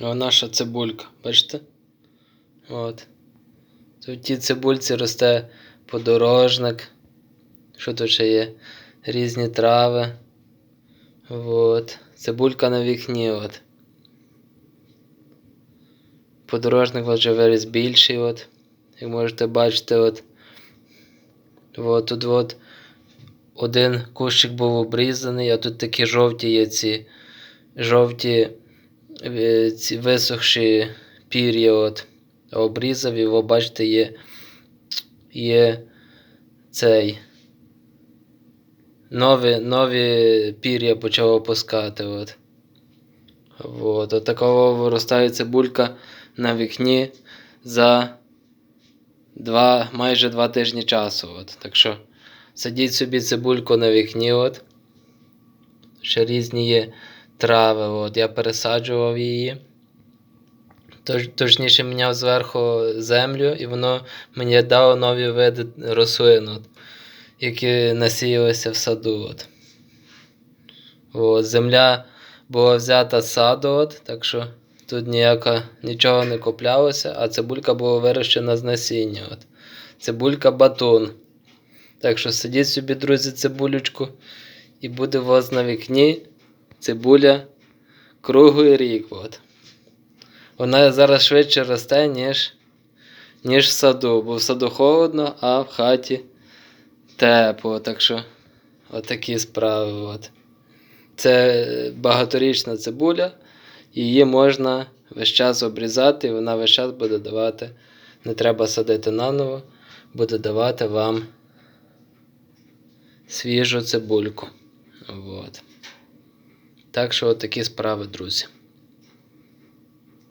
Наша цибулька, бачите? От. В тій цибульці росте подорожник. Що тут ще є? Різні трави. От. Цибулька на вікні. От. Подорожник от вже виріс більший. От. Як можете бачити, от. От тут от один кущик був обрізаний, а тут такі жовті є ці жовті ці висохші пір'я. Обрізав і, ви бачите, є, є цей. Нові, нові пір'я почав опускати. От. От. От такого виростає цибулька на вікні за два, майже два тижні часу. От. Так що садіть собі цибульку на вікні. От. Ще різні є трави. От. Я пересаджував її. Точніше міняв зверху землю, і воно мені дало нові види рослин, от, які насіялися в саду. От. От, земля була взята з саду, от, так що тут ніяка, нічого не куплялося, а цибулька була вирощена з насіння. От. Цибулька батон. Так що сидіть собі, друзі, цибулючку, і буде у вас на вікні цибуля круглий рік. От. Вона зараз швидше росте, ніж, ніж в саду, бо в саду холодно, а в хаті тепло. Так що отакі справи. От. Це багаторічна цибуля, її можна весь час обрізати, і вона весь час буде давати. Не треба садити наново, буде давати вам свіжу цибульку. Так що такі справи, друзі.